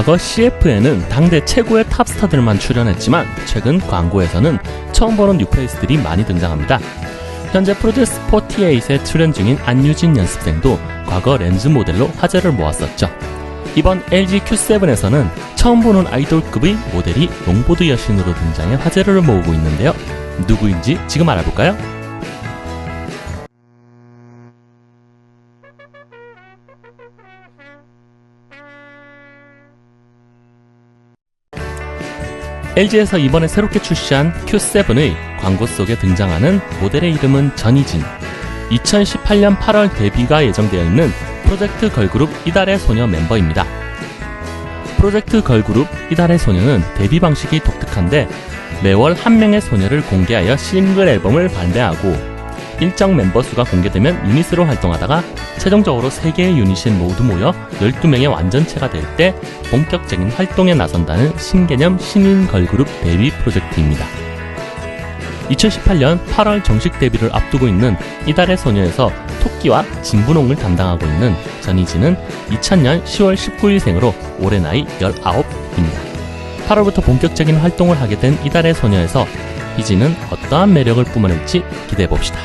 과거 CF에는 당대 최고의 탑스타들만 출연했지만 최근 광고에서는 처음 보는 뉴페이스들이 많이 등장합니다. 현재 프로듀스 48에 출연 중인 안유진 연습생도 과거 렌즈 모델로 화제를 모았었죠. 이번 LG Q7에서는 처음 보는 아이돌급의 모델이 롱보드 여신으로 등장해 화제를 모으고 있는데요. 누구인지 지금 알아볼까요? LG에서 이번에 새롭게 출시한 Q7의 광고 속에 등장하는 모델의 이름은 전희진. 2018년 8월 데뷔가 예정되어 있는 프로젝트 걸그룹 이달의 소녀 멤버입니다. 프로젝트 걸그룹 이달의 소녀는 데뷔 방식이 독특한데 매월 한 명의 소녀를 공개하여 싱글 앨범을 발매하고 일정 멤버 수가 공개되면 유닛으로 활동하다가 최종적으로 3개의 유닛이 모두 모여 12명의 완전체가 될 때 본격적인 활동에 나선다는 신개념 신인 걸그룹 데뷔 프로젝트입니다. 2018년 8월 정식 데뷔를 앞두고 있는 이달의 소녀에서 토끼와 진분홍을 담당하고 있는 전희진은 2000년 10월 19일생으로 올해 나이 19입니다. 8월부터 본격적인 활동을 하게 된 이달의 소녀에서 희진은 어떠한 매력을 뿜어낼지 기대해봅시다.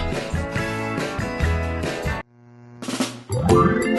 Thank you.